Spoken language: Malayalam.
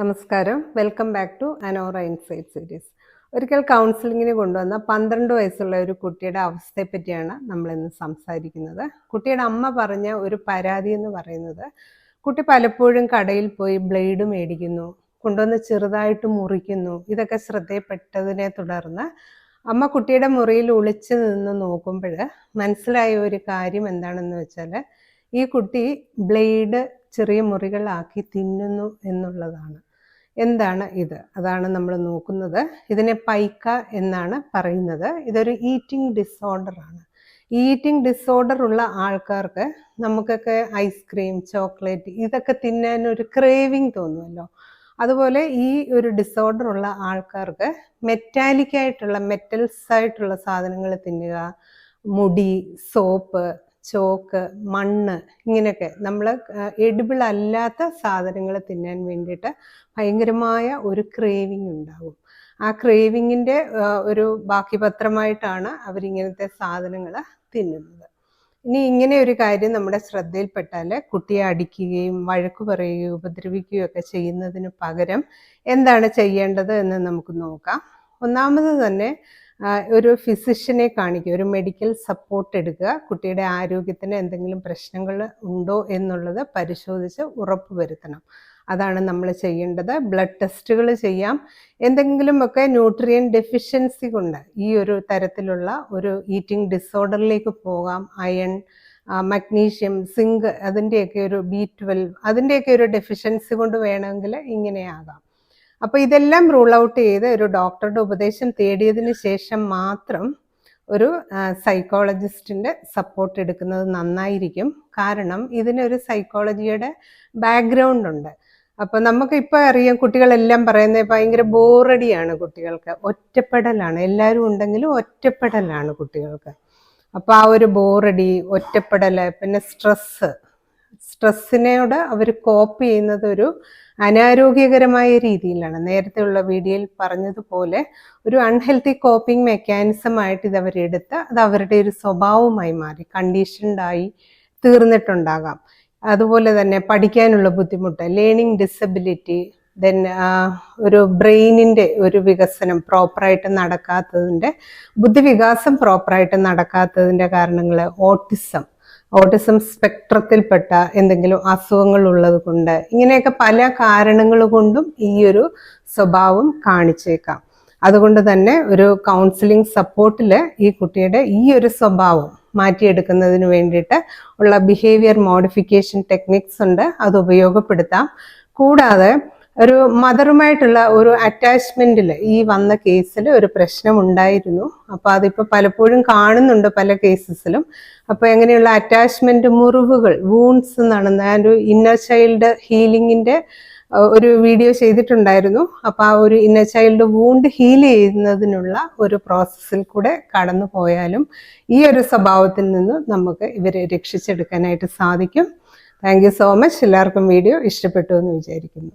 നമസ്കാരം. Welcome back to Anora insight series ഒരിക്കൽ കൗൺസിലിങ്ങിന് കൊണ്ടുവന്ന പന്ത്രണ്ട് വയസ്സുള്ള ഒരു കുട്ടിയുടെ അവസ്ഥയെ പറ്റിയാണ് നമ്മൾ ഇന്ന് സംസാരിക്കുന്നത്. കുട്ടിയുടെ അമ്മ പറഞ്ഞ ഒരു പരാതി എന്ന് പറയുന്നത് കുട്ടി പലപ്പോഴും കടയിൽ പോയി ബ്ലേഡ് മേടിക്കുന്നു കൊണ്ടുവന്ന് ചെറുതായിട്ട് മുറിക്കുന്നു ഇതൊക്കെ ശ്രദ്ധയിൽപ്പെട്ടതിനെ തുടർന്ന് അമ്മ കുട്ടിയുടെ മുറിയിൽ ഒളിച്ചു നിന്ന് നോക്കുമ്പോൾ മനസ്സിലായ ഒരു കാര്യം എന്താണെന്ന് വെച്ചാൽ ഈ കുട്ടി ബ്ലേഡ് ചെറിയ മുറികളാക്കി തിന്നുന്നു എന്നുള്ളതാണ്. എന്താണ് ഇത്? അതാണ് നമ്മൾ നോക്കുന്നത്. ഇതിനെ പൈക്ക എന്നാണ് പറയുന്നത്. ഇതൊരു ഈറ്റിംഗ് ഡിസോർഡർ ആണ്. ഈറ്റിംഗ് ഡിസോർഡർ ഉള്ള ആൾക്കാർക്ക് നമുക്കൊക്കെ ഐസ്ക്രീം ചോക്ലേറ്റ് ഇതൊക്കെ തിന്നാൻ ഒരു ക്രേവിങ് തോന്നുമല്ലോ അതുപോലെ ഈ ഒരു ഡിസോർഡർ ഉള്ള ആൾക്കാർക്ക് മെറ്റാലിക് ആയിട്ടുള്ള മെറ്റൽസ് ആയിട്ടുള്ള സാധനങ്ങൾ തിന്നുക മുടി സോപ്പ് ചോക്ക് മണ്ണ് ഇങ്ങനെയൊക്കെ നമ്മൾ എഡിബിൾ അല്ലാത്ത സാധനങ്ങൾ തിന്നാൻ വേണ്ടിയിട്ട് ഭയങ്കരമായ ഒരു ക്രേവിങ് ഉണ്ടാകും ആ ക്രേവിങ്ങിന്റെ ഒരു ബാക്കി പത്രമായിട്ടാണ് അവരിങ്ങനത്തെ സാധനങ്ങൾ തിന്നുന്നത്. ഇനി ഇങ്ങനെ ഒരു കാര്യം നമ്മുടെ ശ്രദ്ധയിൽപ്പെട്ടാൽ കുട്ടിയെ അടിക്കുകയും വഴക്ക് പറയുകയും ഉപദ്രവിക്കുകയും ഒക്കെ ചെയ്യുന്നതിന് പകരം എന്താണ് ചെയ്യേണ്ടത് എന്ന് നമുക്ക് നോക്കാം. ഒന്നാമത് തന്നെ ഒരു ഫിസിഷ്യനെ കാണിക്കുക ഒരു മെഡിക്കൽ സപ്പോർട്ട് എടുക്കുക കുട്ടിയുടെ ആരോഗ്യത്തിന് എന്തെങ്കിലും പ്രശ്നങ്ങൾ ഉണ്ടോ എന്നുള്ളത് പരിശോധിച്ച് ഉറപ്പ് വരുത്തണം. അതാണ് നമ്മൾ ചെയ്യേണ്ടത്. ബ്ലഡ് ടെസ്റ്റുകൾ ചെയ്യാം. എന്തെങ്കിലുമൊക്കെ ന്യൂട്രിയൻ ഡെഫിഷ്യൻസി കൊണ്ട് ഈ ഒരു തരത്തിലുള്ള ഒരു ഈറ്റിംഗ് ഡിസോർഡറിലേക്ക് പോകാം. അയൺ മഗ്നീഷ്യം സിങ്ക് അതിന്റെയൊക്കെ ഒരു ബി ട്വൽവ് അതിന്റെയൊക്കെ ഒരു ഡെഫിഷ്യൻസി കൊണ്ട് വേണമെങ്കിൽ ഇങ്ങനെയാകാം. അപ്പോൾ ഇതെല്ലാം റൂൾ ഔട്ട് ചെയ്ത് ഒരു ഡോക്ടറുടെ ഉപദേശം തേടിയതിന് ശേഷം മാത്രം ഒരു സൈക്കോളജിസ്റ്റിന്റെ സപ്പോർട്ട് എടുക്കുന്നത് നന്നായിരിക്കും. കാരണം ഇതിനൊരു സൈക്കോളജിയുടെ ബാക്ക്ഗ്രൗണ്ട് ഉണ്ട്. അപ്പോൾ നമുക്ക് ഇപ്പോൾ അറിയാം കുട്ടികളെല്ലാം പറയുന്നത് ഭയങ്കര ബോറടിയാണ് കുട്ടികൾക്ക്. ഒറ്റപ്പെടലാണ്. എല്ലാവരും ഉണ്ടെങ്കിലും ഒറ്റപ്പെടലാണ് കുട്ടികൾക്ക്. അപ്പോൾ ആ ഒരു ബോറടി ഒറ്റപ്പെടൽ പിന്നെ സ്ട്രെസ്സ് സ്ട്രെസ്സിനോട് അവർ കോപ്പ് ചെയ്യുന്നത് ഒരു അനാരോഗ്യകരമായ രീതിയിലാണ്. നേരത്തെ ഉള്ള വീഡിയോയിൽ പറഞ്ഞതുപോലെ ഒരു അൺഹെൽത്തി കോപ്പിംഗ് മെക്കാനിസം ആയിട്ട് ഇത് അവരെടുത്ത് അത് അവരുടെ ഒരു സ്വഭാവമായി മാറി കണ്ടീഷൻഡായി തീർന്നിട്ടുണ്ടാകാം. അതുപോലെ തന്നെ പഠിക്കാനുള്ള ബുദ്ധിമുട്ട് ലേണിംഗ് ഡിസബിലിറ്റി ദെൻ ഒരു ബ്രെയിനിന്റെ ഒരു വികസനം പ്രോപ്പറായിട്ട് നടക്കാത്തതിന്റെ ബുദ്ധിവികാസം പ്രോപ്പറായിട്ട് നടക്കാത്തതിന്റെ കാരണങ്ങൾ ഓട്ടിസം ഓട്ടിസം സ്പെക്ട്രത്തിൽപ്പെട്ട എന്തെങ്കിലും അസുഖങ്ങൾ ഉള്ളത് കൊണ്ട് ഇങ്ങനെയൊക്കെ പല കാരണങ്ങൾ കൊണ്ടും ഈ ഒരു സ്വഭാവം കാണിച്ചേക്കാം. അതുകൊണ്ട് തന്നെ ഒരു കൗൺസിലിംഗ് സപ്പോർട്ടിൽ ഈ കുട്ടിയുടെ ഈ ഒരു സ്വഭാവം മാറ്റിയെടുക്കുന്നതിന് വേണ്ടിയിട്ട് ഉള്ള ബിഹേവിയർ മോഡിഫിക്കേഷൻ ടെക്നിക്സ് ഉണ്ട്. അത് ഉപയോഗപ്പെടുത്താം. കൂടാതെ ഒരു മദറുമായിട്ടുള്ള ഒരു അറ്റാച്ച്മെന്റിൽ ഈ വന്ന കേസിൽ ഒരു പ്രശ്നം ഉണ്ടായിരുന്നു അപ്പോൾ അതിപ്പോ പലപ്പോഴും കാണുന്നുണ്ട് പല കേസസിലും. അപ്പോൾ എങ്ങനെയുള്ള അറ്റാച്ച്മെന്റ് മുറിവുകൾ വൂൺസ് എന്നാണ് ഞാൻ ഒരു ഇന്നർ ചൈൽഡ് ഹീലിംഗിന്റെ ഒരു വീഡിയോ ചെയ്തിട്ടുണ്ടായിരുന്നു. അപ്പോൾ ആ ഒരു ഇന്നർ ചൈൽഡ് വൂണ്ട് ഹീൽ ചെയ്യുന്നതിനുള്ള ഒരു പ്രോസസ്സിൽ കൂടെ കടന്നു പോയാലും ഈ ഒരു സ്വഭാവത്തിൽ നിന്ന് നമുക്ക് ഇവരെ രക്ഷിച്ചെടുക്കാനായിട്ട് സാധിക്കും. താങ്ക് സോ മച്ച് എല്ലാവർക്കും വീഡിയോ ഇഷ്ടപ്പെട്ടു എന്ന് വിചാരിക്കുന്നു.